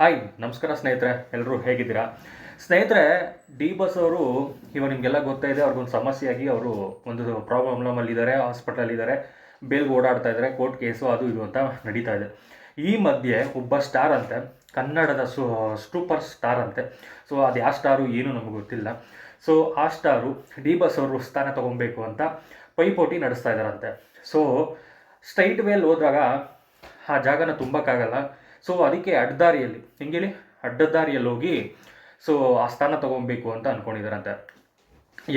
Hi, ನಮಸ್ಕಾರ ಸ್ನೇಹಿತರೆ ಎಲ್ಲರೂ ಹೇಗಿದ್ದೀರಾ? ಸ್ನೇಹಿತರೆ ಡಿ ಬಸ್ ಅವರು, ಇವಾಗ ನಿಮಗೆಲ್ಲ ಗೊತ್ತಾ ಇದೆ, ಅವ್ರಿಗೊಂದು ಸಮಸ್ಯೆಯಾಗಿ ಅವರು ಒಂದು ಪ್ರಾಬ್ಲಮಲ್ಲಿದ್ದಾರೆ ಹಾಸ್ಪಿಟಲಲ್ಲಿದ್ದಾರೆ ಬೇಲ್ಗೆ ಓಡಾಡ್ತಾ ಇದ್ದಾರೆ, ಕೋರ್ಟ್ ಕೇಸು ಅದು ಇದು ಅಂತ ನಡೀತಾ ಇದೆ. ಈ ಮಧ್ಯೆ ಒಬ್ಬ ಸ್ಟಾರ್ ಅಂತೆ, ಕನ್ನಡದ ಸು, ಸೂಪರ್ ಸ್ಟಾರ್ ಅಂತೆ. ಸೊ, ಅದು ಯಾವ ಸ್ಟಾರು ಏನು ನಮಗೆ ಗೊತ್ತಿಲ್ಲ. ಸೊ, ಆ ಸ್ಟಾರು ಡಿ ಬಸ್ ಅವರು ಸ್ಥಾನ ತೊಗೊಬೇಕು ಅಂತ ಪೈಪೋಟಿ ನಡೆಸ್ತಾ ಇದ್ದಾರಂತೆ. ಸೊ, ಸ್ಟ್ರೈಟ್ ವೇಲ್ ಹೋದಾಗ ಆ ಜಾಗನ ತುಂಬಕ್ಕಾಗಲ್ಲ. ಸೊ ಅದಕ್ಕೆ ಅಡ್ಡದಾರಿಯಲ್ಲಿ ಹೆಂಗೇಳಿ ಅಡ್ಡದಾರಿಯಲ್ಲಿ ಹೋಗಿ ಸೊ ಆ ಸ್ಥಾನ ತೊಗೊಬೇಕು ಅಂತ ಅಂದ್ಕೊಂಡಿದ್ದಾರಂತೆ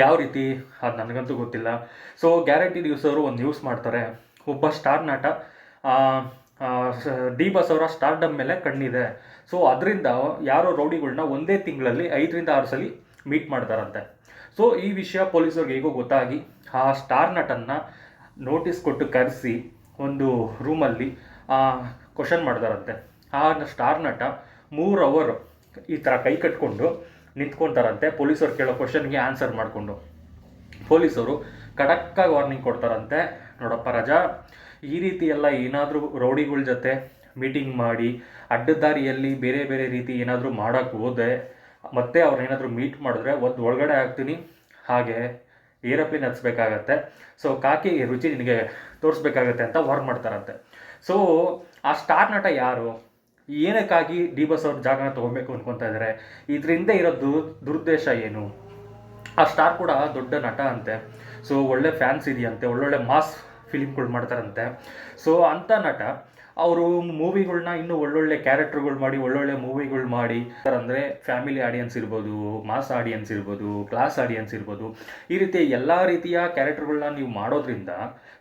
ಯಾವ ರೀತಿ? ಅದು ನನಗಂತೂ ಗೊತ್ತಿಲ್ಲ. ಸೊ ಗ್ಯಾರಂಟಿ ನ್ಯೂಸ್ ಅವರು ಒಂದು ನ್ಯೂಸ್ ಮಾಡ್ತಾರೆ. ಒಬ್ಬ ಸ್ಟಾರ್ ನಟ ಡಿ ಬಸ್ ಅವರ ಸ್ಟಾರ್ಡಮ್ ಮೇಲೆ ಕಣ್ಣಿದೆ. ಸೊ ಅದರಿಂದ ಯಾರೋ ರೌಡಿಗಳನ್ನ ಒಂದೇ ತಿಂಗಳಲ್ಲಿ ಐದರಿಂದ ಆರು ಸಲ ಮೀಟ್ ಮಾಡ್ತಾರಂತೆ. ಸೊ ಈ ವಿಷಯ ಪೊಲೀಸರಿಗೆ ಹೇಗೋ ಗೊತ್ತಾಗಿ, ಆ ಸ್ಟಾರ್ ನಟನ್ನ ನೋಟಿಸ್ ಕೊಟ್ಟು ಕರೆಸಿ, ಒಂದು ರೂಮಲ್ಲಿ ಕ್ವಶನ್ ಮಾಡ್ತಾರಂತೆ. ಆ ಸ್ಟಾರ್ ನಟ ಮೂರು ಅವರ್ ಈ ಥರ ಕೈ ಕಟ್ಕೊಂಡು ನಿಂತ್ಕೊತಾರಂತೆ. ಪೊಲೀಸರು ಕೇಳೋ ಕ್ವಶನ್ಗೆ ಆನ್ಸರ್ ಮಾಡಿಕೊಂಡು. ಪೊಲೀಸರು ಖಡಕ್ಕಾಗಿ ವಾರ್ನಿಂಗ್ ಕೊಡ್ತಾರಂತೆ. ನೋಡಪ್ಪ ರಜಾ, ಈ ರೀತಿ ಎಲ್ಲ ಏನಾದರೂ ರೌಡಿಗಳ ಜೊತೆ ಮೀಟಿಂಗ್ ಮಾಡಿ, ಅಡ್ಡದಾರಿಯಲ್ಲಿ ಬೇರೆ ಬೇರೆ ರೀತಿ ಏನಾದರೂ ಮಾಡೋಕ್ಕೆ ಹೋದೆ, ಮತ್ತೆ ಅವ್ರನ್ನೇನಾದರೂ ಮೀಟ್ ಮಾಡಿದ್ರೆ ಒಂದು ಒಳಗಡೆ ಆಗ್ತೀನಿ ಹಾಗೆ ಏರೋಪ್ಲೇನ್ ಹತ್ಸ್ಬೇಕಾಗತ್ತೆ. ಸೊ ಕಾಕಿ ರುಚಿ ನಿನಗೆ ತೋರಿಸ್ಬೇಕಾಗತ್ತೆ ಅಂತ ವಾರ್ನ್ ಮಾಡ್ತಾರಂತೆ. ಸೊ ಆ ಸ್ಟಾರ್ ನಟ ಯಾರು? ಏನಕ್ಕಾಗಿ ಡಿ ಬಸ್ ಅವ್ರ ಜಾಗನ ತೊಗೊಬೇಕು ಅನ್ಕೊತಾ ಇದ್ದಾರೆ ಇದರಿಂದ ಇರೋದು ದುರುದ್ದೇಶ ಏನು? ಆ ಸ್ಟಾರ್ ಕೂಡ ದೊಡ್ಡ ನಟ ಅಂತೆ. ಸೊ, ಒಳ್ಳೆ ಫ್ಯಾನ್ಸ್ ಇದೆಯಂತೆ, ಒಳ್ಳೊಳ್ಳೆ ಮಾಸ್ ಫಿಲಿಮ್ಗಳು ಮಾಡ್ತಾರಂತೆ. ಸೊ ಅಂಥ ನಟ, ಅವರು ಮೂವಿಗಳನ್ನ ಇನ್ನೂ ಒಳ್ಳೊಳ್ಳೆ ಕ್ಯಾರೆಕ್ಟರ್ಗಳು ಮಾಡಿ, ಒಳ್ಳೊಳ್ಳೆ ಮೂವಿಗಳು ಮಾಡಿ, ಅಂದರೆ ಫ್ಯಾಮಿಲಿ ಆಡಿಯನ್ಸ್ ಇರ್ಬೋದು, ಮಾಸ್ ಆಡಿಯನ್ಸ್ ಇರ್ಬೋದು, ಕ್ಲಾಸ್ ಆಡಿಯನ್ಸ್ ಇರ್ಬೋದು, ಈ ರೀತಿ ಎಲ್ಲ ರೀತಿಯ ಕ್ಯಾರೆಕ್ಟರ್ಗಳನ್ನ ನೀವು ಮಾಡೋದ್ರಿಂದ,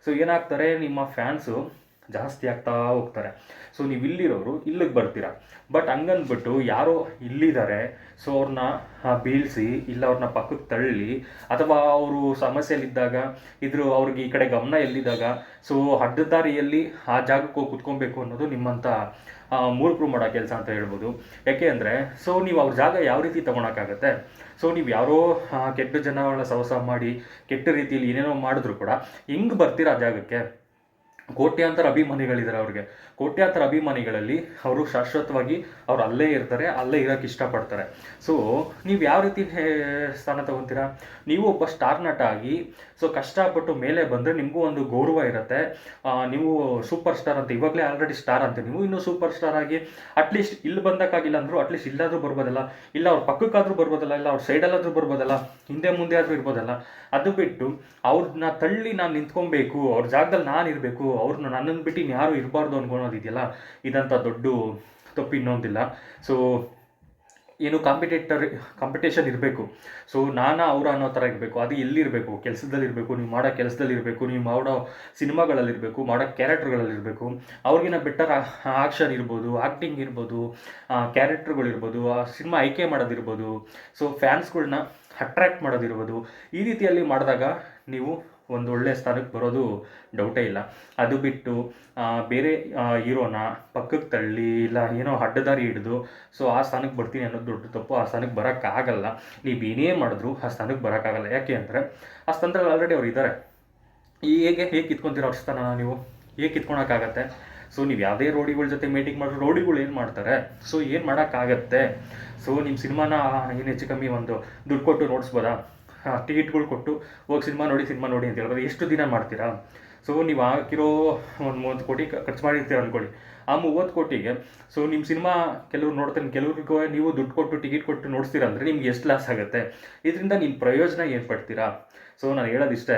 ಸೊ ಏನಾಗ್ತಾರೆ, ನಿಮ್ಮ ಫ್ಯಾನ್ಸು ಜಾಸ್ತಿ ಆಗ್ತಾ ಹೋಗ್ತಾರೆ. ಸೊ ನೀವು ಇಲ್ಲಿರೋರು ಇಲ್ಲಿಗೆ ಬರ್ತೀರಾ? ಬಟ್ ಹಂಗನ್ಬಿಟ್ಟು ಯಾರೋ ಇಲ್ಲಿದ್ದಾರೆ ಸೊ ಅವ್ರನ್ನ ಬೀಳಿಸಿ, ಇಲ್ಲ ಅವ್ರನ್ನ ಪಕ್ಕಕ್ಕೆ ತಳ್ಳಿ, ಅಥವಾ ಅವರು ಸಮಸ್ಯೆಯಲ್ಲಿದ್ದಾಗ ಇದ್ರು ಅವ್ರಿಗೆ ಈ ಕಡೆ ಗಮನ ಎಲ್ಲಿದ್ದಾಗ ಸೊ ಅಡ್ಡದಾರಿಯಲ್ಲಿ ಆ ಜಾಗಕ್ಕೆ ಹೋಗಿ ಕುತ್ಕೊಬೇಕು ಅನ್ನೋದು ನಿಮ್ಮಂಥ ಮೂರ್ಖರು ಮಾಡೋ ಕೆಲಸ ಅಂತ ಹೇಳ್ಬೋದು. ಯಾಕೆ ಅಂದರೆ ಸೊ ನೀವು ಅವ್ರ ಜಾಗ ಯಾವ ರೀತಿ ತೊಗೊಳಕ್ಕಾಗತ್ತೆ? ಸೊ ನೀವು ಯಾರೋ ಕೆಟ್ಟ ಜನಗಳನ್ನ ಸವಸ ಮಾಡಿ, ಕೆಟ್ಟ ರೀತಿಯಲ್ಲಿ ಏನೇನೋ ಮಾಡಿದ್ರು ಕೂಡ, ಹೆಂಗೆ ಬರ್ತೀರಾ ಆ ಜಾಗಕ್ಕೆ? ಕೋಟ್ಯಾಂತರ ಅಭಿಮಾನಿಗಳಿದ್ದಾರೆ ಅವ್ರಿಗೆ. ಕೋಟ್ಯಾಂತರ ಅಭಿಮಾನಿಗಳಲ್ಲಿ ಅವರು ಶಾಶ್ವತವಾಗಿ ಅವ್ರು ಅಲ್ಲೇ ಇರ್ತಾರೆ, ಅಲ್ಲೇ ಇರೋಕ್ಕೆ ಇಷ್ಟಪಡ್ತಾರೆ. ಸೊ ನೀವು ಯಾವ ರೀತಿ ಸ್ಥಾನ ತಗೊತೀರಾ? ನೀವು ಒಬ್ಬ ಸ್ಟಾರ್ ನಟ ಆಗಿ ಸೊ ಕಷ್ಟಪಟ್ಟು ಮೇಲೆ ಬಂದರೆ ನಿಮಗೂ ಒಂದು ಗೌರವ ಇರುತ್ತೆ. ನೀವು ಸೂಪರ್ ಸ್ಟಾರ್ ಅಂತ, ಇವಾಗಲೇ ಆಲ್ರೆಡಿ ಸ್ಟಾರ್ ಅಂತ, ನೀವು ಇನ್ನೂ ಸೂಪರ್ ಸ್ಟಾರ್ ಆಗಿ ಅಟ್ಲೀಸ್ಟ್ ಇಲ್ಲಿ ಬಂದಕ್ಕಾಗಿಲ್ಲ ಅಂದರೂ ಅಟ್ಲೀಸ್ಟ್ ಇಲ್ಲಾದರೂ ಬರ್ಬೋದಲ್ಲ. ಇಲ್ಲ ಅವ್ರ ಪಕ್ಕಕ್ಕಾದರೂ ಬರ್ಬೋದಲ್ಲ, ಇಲ್ಲ ಅವ್ರ ಸೈಡಲ್ಲಾದರೂ ಬರ್ಬೋದಲ್ಲ, ಹಿಂದೆ ಮುಂದೆ ಆದರೂ ಇರ್ಬೋದಲ್ಲ. ಅದು ಬಿಟ್ಟು ಅವ್ರನ್ನ ತಳ್ಳಿ ನಾನು ನಿಂತ್ಕೊಬೇಕು, ಅವ್ರ ಜಾಗದಲ್ಲಿ ನಾನು ಇರಬೇಕು ಅವ್ರನ್ನ ನನ್ನನ್ನು ಬಿಟ್ಟು ಯಾರು ಇರಬಾರ್ದು ಅನ್ಕೊಳೋದು ಇದೆಯಲ್ಲ? ಇದಂಥ ದೊಡ್ಡ ತಪ್ಪು ಇನ್ನೊಂದಿಲ್ಲ. ಸೊ ಏನು ಕಾಂಪಿಟೇಟರ್ ಕಾಂಪಿಟೇಷನ್ ಇರಬೇಕು. ಸೊ ನಾನಾ ಅವರ ಅನ್ನೋ ಥರ ಇರಬೇಕು. ಅದು ಎಲ್ಲಿರಬೇಕು? ಕೆಲಸದಲ್ಲಿರಬೇಕು, ನೀವು ಮಾಡೋ ಕೆಲಸದಲ್ಲಿ ಇರಬೇಕು ನೀವು ಮಾಡೋ ಸಿನಿಮಾಗಳಲ್ಲಿರಬೇಕು, ಮಾಡೋ ಕ್ಯಾರೆಕ್ಟರ್ಗಳಲ್ಲಿರಬೇಕು. ಅವ್ರಿಗಿನ ಬೆಟರ್ ಆಕ್ಷನ್ ಇರ್ಬೋದು ಆ್ಯಕ್ಟಿಂಗ್ ಇರ್ಬೋದು ಕ್ಯಾರೆಕ್ಟರ್ಗಳಿರ್ಬೋದು, ಆ ಸಿನಿಮಾ ಆಯ್ಕೆ ಮಾಡೋದಿರ್ಬೋದು. So ಫ್ಯಾನ್ಸ್ಗಳನ್ನ attract ಮಾಡೋದಿರ್ಬೋದು. ಈ ರೀತಿಯಲ್ಲಿ ಮಾಡಿದಾಗ ನೀವು ಒಂದು ಒಳ್ಳೆಯ ಸ್ಥಾನಕ್ಕೆ ಬರೋದು ಡೌಟೇ ಇಲ್ಲ. ಅದು ಬಿಟ್ಟು ಬೇರೆ ಹೀರೋನ ಪಕ್ಕಕ್ಕೆ ತಳ್ಳಿ ಇಲ್ಲ, ಏನೋ ಅಡ್ಡದಾರಿ ಹಿಡಿದು ಸೊ ಆ ಸ್ಥಾನಕ್ಕೆ ಬರ್ತೀನಿ ಅನ್ನೋದು ದೊಡ್ಡ ತಪ್ಪು. ಆ ಸ್ಥಾನಕ್ಕೆ ಬರೋಕ್ಕಾಗಲ್ಲ. ನೀವು ಏನೇ ಮಾಡಿದ್ರು ಆ ಸ್ಥಾನಕ್ಕೆ ಬರೋಕ್ಕಾಗಲ್ಲ. ಯಾಕೆ ಅಂದರೆ, ಆ ಸ್ಥಾನದಲ್ಲಿ ಆಲ್ರೆಡಿ ಅವ್ರು ಇದ್ದಾರೆ ಈ ಹೇಗೆ ಹೇಗೆ ಕಿತ್ಕೊತೀರ ಅವ್ರ ಸ್ಥಾನ ನೀವು? ಹೇಗೆ ಕಿತ್ಕೊಳಕ್ಕಾಗತ್ತೆ? ಸೊ ನೀವು ಯಾವುದೇ ರೋಡಿಗಳ ಜೊತೆ ಮೀಟಿಂಗ್ ಮಾಡಿದ್ರು ರೋಡಿಗಳು ಏನು ಮಾಡ್ತಾರೆ? ಸೊ ಏನು ಮಾಡೋಕ್ಕಾಗತ್ತೆ? ಸೊ ನಿಮ್ಮ ಸಿನಿಮಾನ ಏನು ಹೆಚ್ಚು ಕಮ್ಮಿ ಒಂದು ದುಡ್ಡು ಕೊಟ್ಟು ನೋಡಿಸ್ಬೋದಾ? ಟಿಕೆಟ್ಗಳು ಕೊಟ್ಟು ಹೋಗಿ ಸಿನಿಮಾ ನೋಡಿ ಸಿನಿಮಾ ನೋಡಿ ಅಂತ ಹೇಳ್ಬೋದು. ಎಷ್ಟು ದಿನ ಮಾಡ್ತೀರಾ? ಸೊ ನೀವು ಹಾಕಿರೋ ಒಂದು ಮೂವತ್ತು ಕೋಟಿ ಖರ್ಚು ಮಾಡಿರ್ತೀರ ಅಂದ್ಕೊಳ್ಳಿ ಆ ಮೂವತ್ತು ಕೋಟಿಗೆ ಸೊ ನಿಮ್ಮ ಸಿನಿಮಾ ಕೆಲವ್ರು ನೋಡ್ತಾರೆ, ಕೆಲವ್ರಿಗೂ ನೀವು ದುಡ್ಡು ಕೊಟ್ಟು ಟಿಕೆಟ್ ಕೊಟ್ಟು ನೋಡ್ತೀರಾ ಅಂದರೆ ನಿಮ್ಗೆ ಎಷ್ಟು ಲಾಸ್ ಆಗುತ್ತೆ? ಇದರಿಂದ ನಿಮ್ಮ ಪ್ರಯೋಜನ ಏನು ಪಡ್ತೀರಾ? ಸೊ ನಾನು ಹೇಳೋದಿಷ್ಟೇ,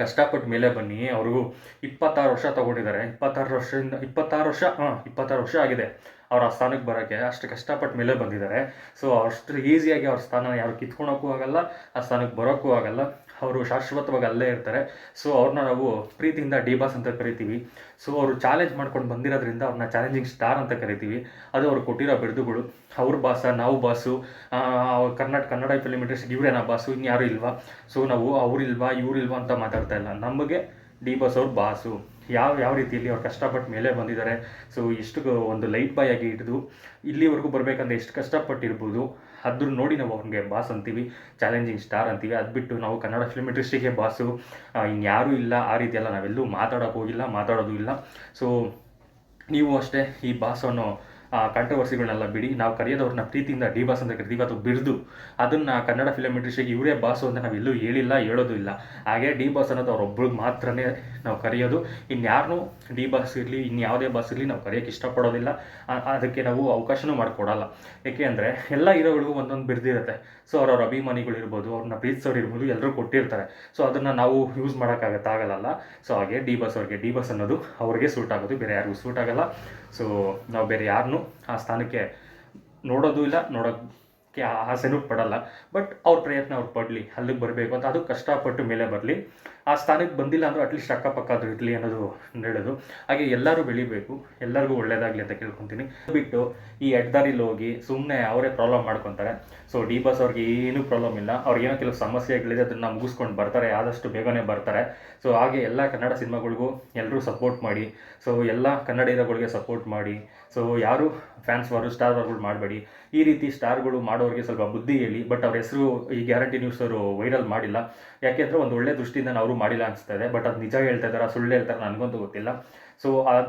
ಕಷ್ಟಪಟ್ಟು ಮೇಲೆ ಬನ್ನಿ. ಅವರು ಇಪ್ಪತ್ತಾರು ವರ್ಷ ತಗೊಂಡಿದ್ದಾರೆ. ಇಪ್ಪತ್ತಾರು ವರ್ಷದಿಂದ, ಇಪ್ಪತ್ತಾರು ವರ್ಷ, ಹಾಂ, ಇಪ್ಪತ್ತಾರು ವರ್ಷ ಆಗಿದೆ. ಅವ್ರ ಆ ಸ್ಥಾನಕ್ಕೆ ಬರೋಕ್ಕೆ ಅಷ್ಟು ಕಷ್ಟಪಟ್ಟು ಮೇಲೆ ಬಂದಿದ್ದಾರೆ ಸೊ ಅಷ್ಟು ಈಸಿಯಾಗಿ ಅವ್ರ ಸ್ಥಾನ ಯಾರು ಕಿತ್ಕೊಳಕ್ಕೂ ಆಗಲ್ಲ, ಆ ಸ್ಥಾನಕ್ಕೆ ಬರೋಕ್ಕೂ ಆಗಲ್ಲ. ಅವರು ಶಾಶ್ವತವಾಗಿ ಅಲ್ಲೇ ಇರ್ತಾರೆ. ಸೊ ಅವ್ರನ್ನ ನಾವು ಪ್ರೀತಿಯಿಂದ ಡಿ ಬಾಸ್ ಅಂತ ಕರಿತೀವಿ. ಸೊ ಅವರು ಚಾಲೆಂಜ್ ಮಾಡ್ಕೊಂಡು ಬಂದಿರೋದ್ರಿಂದ ಅವ್ರನ್ನ ಚಾಲೆಂಜಿಂಗ್ ಸ್ಟಾರ್ ಅಂತ ಕರಿತೀವಿ. ಅದು ಅವ್ರು ಕೊಟ್ಟಿರೋ ಬಿರುದುಗಳು. ಅವ್ರ ಬಾಸ ನಾವು boss Karnataka Kannada film industry ಇವ್ರೇನಾ boss ಇನ್ಯಾರು ಇಲ್ವಾ? ಸೊ ನಾವು ಅವ್ರಿಲ್ವಾ, ಇವ್ರಿಲ್ವಾ ಅಂತ ಮಾತಾಡ್ತಾ ಇಲ್ಲ. ನಮಗೆ ಡಿ ಬಾಸ್ ಅವ್ರ ಬಾಸು. ಯಾವ ಯಾವ ರೀತಿಯಲ್ಲಿ ಅವ್ರು ಕಷ್ಟಪಟ್ಟು ಮೇಲೆ ಬಂದಿದ್ದಾರೆ ಸೊ ಇಷ್ಟು ಒಂದು ಲೈಟ್ ಬಾಯ್ ಆಗಿ ಹಿಡಿದು ಇಲ್ಲಿವರೆಗೂ ಬರಬೇಕಂದ್ರೆ ಎಷ್ಟು ಕಷ್ಟಪಟ್ಟಿರ್ಬೋದು. ಅದ್ರ ನೋಡಿ ನಾವು ಅವ್ನಿಗೆ ಬಾಸ್ ಅಂತೀವಿ ಚಾಲೆಂಜಿಂಗ್ ಸ್ಟಾರ್ ಅಂತೀವಿ. ಅದು ಬಿಟ್ಟು ನಾವು ಕನ್ನಡ ಫಿಲ್ಮ್ ಇಂಡಸ್ಟ್ರಿಗೆ ಬಾಸು. ಇನ್ಯಾರೂ ಇಲ್ಲ, ಆ ರೀತಿಯೆಲ್ಲ ನಾವೆಲ್ಲೂ ಮಾತಾಡೋಕೆ ಹೋಗಿಲ್ಲ, ಮಾತಾಡೋದು ಇಲ್ಲ. ಸೊ ನೀವು ಅಷ್ಟೇ ಈ ಬಾಸನ್ನು ಕಾಂಟ್ರವರ್ಸಿಗಳನ್ನೆಲ್ಲ ಬಿಡಿ. ನಾವು ಕರೆಯೋದವ್ರನ್ನ ಪ್ರೀತಿಯಿಂದ ಡಿ ಬಾಸ್ ಅಂತ ಕರಿತೀವಿ ಅಥವಾ ಬಿರ್ದು ಅದನ್ನು ಕನ್ನಡ ಫಿಲಮ್ ಇಂಡಸ್ಟ್ರಿಗೆ ಇವರೇ ಬಾಸು ಅಂತ ನಾವು ಎಲ್ಲೂ ಹೇಳಿಲ್ಲ, ಹೇಳೋದು ಇಲ್ಲ. ಹಾಗೆ ಡಿ ಬಾಸ್ ಅನ್ನೋದು ಅವ್ರೊಬ್ರಿಗೆ ಮಾತ್ರನೇ ನಾವು ಕರೆಯೋದು. ಇನ್ಯಾರನ್ನೂ ಡಿ ಬಾಸ್ ಇರಲಿ ಇನ್ಯಾವುದೇ ಬಾಸ್ ಇರಲಿ ನಾವು ಕರೆಯೋಕ್ಕೆ ಇಷ್ಟಪಡೋದಿಲ್ಲ. ಅದಕ್ಕೆ ನಾವು ಅವಕಾಶನೂ ಮಾಡಿಕೊಡಲ್ಲ. ಏಕೆ ಅಂದರೆ ಎಲ್ಲ ಹೀರೋಗಳಿಗೂ ಒಂದೊಂದು ಬಿರ್ದಿರುತ್ತೆ ಸೊ ಅವ್ರವ್ರ ಅಭಿಮಾನಿಗಳಿರ್ಬೋದು ಅವ್ರನ್ನ ಪ್ರೀತಿಸೋರು ಇರ್ಬೋದು ಎಲ್ಲರೂ ಕೊಟ್ಟಿರ್ತಾರೆ. ಸೊ ಅದನ್ನು ನಾವು ಯೂಸ್ ಮಾಡೋಕ್ಕಾಗತ್ತಾಗಲ್ಲ ಸೊ ಹಾಗೆ ಡಿ ಬಾಸ್ ಅವ್ರಿಗೆ ಡಿ ಬಾಸ್ ಅನ್ನೋದು ಅವ್ರಿಗೆ ಸೂಟ್ ಆಗೋದು, ಬೇರೆ ಯಾರಿಗೂ ಸೂಟ್ ಆಗಲ್ಲ. ಸೊ ನಾವು ಬೇರೆ ಯಾರನ್ನೂ ಆ ಸ್ಥಾನಕ್ಕೆ ನೋಡೋದು ಇಲ್ಲ, ನೋಡೋಕ್ಕೆ ಆಸೆನೂ ಪಡಲ್ಲ. ಬಟ್ ಅವ್ರ ಪ್ರಯತ್ನ ಅವ್ರು ಪಡಲಿ, ಅಲ್ಲಿಗೆ ಬರಬೇಕು ಅಂತ, ಅದು ಕಷ್ಟಪಟ್ಟು ಮೇಲೆ ಬರಲಿ. ಆ ಸ್ಥಾನಕ್ಕೆ ಬಂದಿಲ್ಲ ಅಂದರೂ ಅಟ್ಲೀಸ್ಟ್ ಅಕ್ಕಪಕ್ಕ ಆದರೂ ಇರಲಿ ಅನ್ನೋದು ಹೇಳೋದು ಹಾಗೆ ಎಲ್ಲರೂ ಬೆಳಿಬೇಕು, ಎಲ್ಲರಿಗೂ ಒಳ್ಳೇದಾಗಲಿ ಅಂತ ಕೇಳ್ಕೊತೀನಿ. ಬಿಟ್ಟು ಈ ಎಡ್ದಾರಿಲಿ ಹೋಗಿ ಸುಮ್ಮನೆ ಅವರೇ ಪ್ರಾಬ್ಲಮ್ ಮಾಡ್ಕೊತಾರೆ. ಸೊ ಡಿ ಬಸ್ ಅವ್ರಿಗೆ ಏನೂ ಪ್ರಾಬ್ಲಮ್ ಇಲ್ಲ. ಅವ್ರಿಗೇನೋ ಕೆಲವು ಸಮಸ್ಯೆಗಳಿದೆ, ಅದನ್ನು ಮುಗಿಸ್ಕೊಂಡು ಬರ್ತಾರೆ, ಆದಷ್ಟು ಬೇಗನೆ ಬರ್ತಾರೆ. ಸೊ ಹಾಗೆ ಎಲ್ಲ ಕನ್ನಡ ಸಿನಿಮಾಗಳಿಗೂ ಎಲ್ಲರೂ ಸಪೋರ್ಟ್ ಮಾಡಿ ಸೊ ಎಲ್ಲ ಕನ್ನಡ ಹೀರೋಗಳಿಗೆ ಸಪೋರ್ಟ್ ಮಾಡಿ ಸೊ ಯಾರು ಫ್ಯಾನ್ಸ್ ವಾರು ಸ್ಟಾರ್ ವಾರ್ಗಳು ಮಾಡಬೇಡಿ. ಈ ರೀತಿ ಸ್ಟಾರ್ಗಳು ಮಾಡೋರಿಗೆ ಸ್ವಲ್ಪ ಬುದ್ಧಿ ಹೇಳಿ ಬಟ್ ಅವ್ರ ಹೆಸರು ಈ ಗ್ಯಾರಂಟಿ ನ್ಯೂಸ್ ಅವರು ವೈರಲ್ ಮಾಡಿಲ್ಲ. ಯಾಕೆಂದರೆ ಒಂದು ಒಳ್ಳೆ ದೃಷ್ಟಿಯಿಂದ ಅವರು ಮಾಡಿಲ್ಲ ಅನಿಸ್ತಾ ಇದೆ ಬಟ್ ಅದು ನಿಜ ಹೇಳ್ತಾ ಇದ್ದಾರೆ ಸುಳ್ಳು ಹೇಳ್ತಾರೆ ನನಗಂತೂ ಗೊತ್ತಿಲ್ಲ. ಸೊ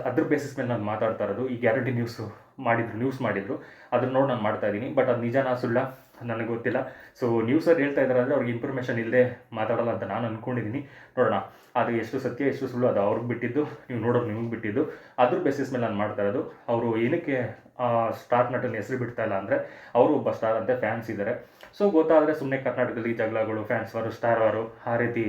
ಅದ್ರ ಬೇಸಿಸ್ ಮೇಲೆ ನಾನು ಮಾತಾಡ್ತಾ ಇರೋದು, ಈ ಗ್ಯಾರಂಟಿ ನ್ಯೂಸ್ ಮಾಡಿದ್ರು ನ್ಯೂಸ್ ಮಾಡಿದ್ರು ಅದನ್ನ ನೋಡಿ ನಾನು ಮಾಡ್ತಾ ಇದ್ದೀನಿ ಬಟ್ ಅದು ನಿಜನಾ ಸುಳ್ಳ, ನನಗೆ ಗೊತ್ತಿಲ್ಲ. ಸೊ ನ್ಯೂಸಲ್ಲಿ ಹೇಳ್ತಾ ಇದ್ದಾರೆ ಅಂದರೆ ಅವ್ರಿಗೆ ಇನ್ಫಾರ್ಮೇಷನ್ ಇಲ್ಲದೆ ಮಾತಾಡಲ್ಲ ಅಂತ ನಾನು ಅಂದ್ಕೊಂಡಿದ್ದೀನಿ ನೋಡೋಣ, ಅದು ಎಷ್ಟು ಸತ್ಯ, ಎಷ್ಟು ಸುಳ್ಳು, ಅದು ಅವ್ರಿಗೆ ಬಿಟ್ಟಿದ್ದು, ನೀವು ನೋಡೋರು ನಿಮಗೆ ಬಿಟ್ಟಿದ್ದು. ಅದ್ರ ಬೇಸಿಸ್ ಮೇಲೆ ನಾನು ಮಾಡ್ತಾ ಇರೋದು, ಅವರು ಏನಕ್ಕೆ ಸ್ಟಾರ್ ನಟನ ಹೆಸರು ಬಿಡ್ತಾ ಇಲ್ಲ ಅಂದರೆ, ಅವರು ಒಬ್ಬ ಸ್ಟಾರ್ ಅಂತ ಫ್ಯಾನ್ಸ್ ಇದ್ದಾರೆ ಸೊ ಗೊತ್ತಾದರೆ ಸುಮ್ಮನೆ ಕರ್ನಾಟಕದಲ್ಲಿ ಜಗಳಗಳು ಫ್ಯಾನ್ಸ್ ವಾರು ಸ್ಟಾರ್ ವಾರು, ಆ ರೀತಿ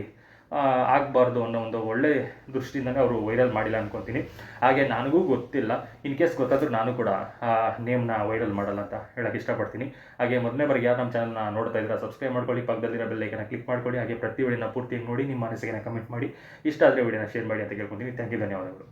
ಆಗಬಾರ್ದು ಅನ್ನೋ ಒಂದು ಒಳ್ಳೆ ದೃಷ್ಟಿಯಿಂದನೇ ಅವರು ವೈರಲ್ ಮಾಡಿಲ್ಲ ಅನ್ಕೊತೀನಿ. ಹಾಗೆ ನನಗೂ ಗೊತ್ತಿಲ್ಲ. ಇನ್ ಕೇಸ್ ಗೊತ್ತಾದರೂ ನಾನು ಕೂಡ ಆ ನೇಮ್ನ ವೈರಲ್ ಮಾಡಲ್ಲ ಅಂತ ಹೇಳಕ್ಕೆ ಇಷ್ಟಪಡ್ತೀನಿ. ಹಾಗೆ ಮೊದಲನೇ ಬಾರಿಗೆ ಯಾರು ನಮ್ಮ ಚಾನಲ್ನ ನೋಡ್ತಾ ಇದ್ದೀರಾ ಸಬ್ಸ್ಕ್ರೈಬ್ ಮಾಡ್ಕೊಳ್ಳಿ, ಪಕ್ಕದಲ್ಲಿರೋ ಬೆಲ್ಲೈಕನ್ನ ಕ್ಲಿಕ್ ಮಾಡ್ಕೊಳ್ಳಿ. ಹಾಗೆ ಪ್ರತಿ ವಿಡಿಯೋನ ಪೂರ್ತಿ ನೋಡಿ, ನಿಮ್ಮ ಅನಿಸಿಕೆನ ಕಮೆಂಟ್ ಮಾಡಿ. ಇಷ್ಟ ಆದರೆ ವಿಡಿಯೋನ ಶೇರ್ ಮಾಡಿ ಅಂತ ಕೇಳ್ಕೊತೀನಿ. ಥ್ಯಾಂಕ್ ಯು ಧನ್ಯವಾದಗಳು.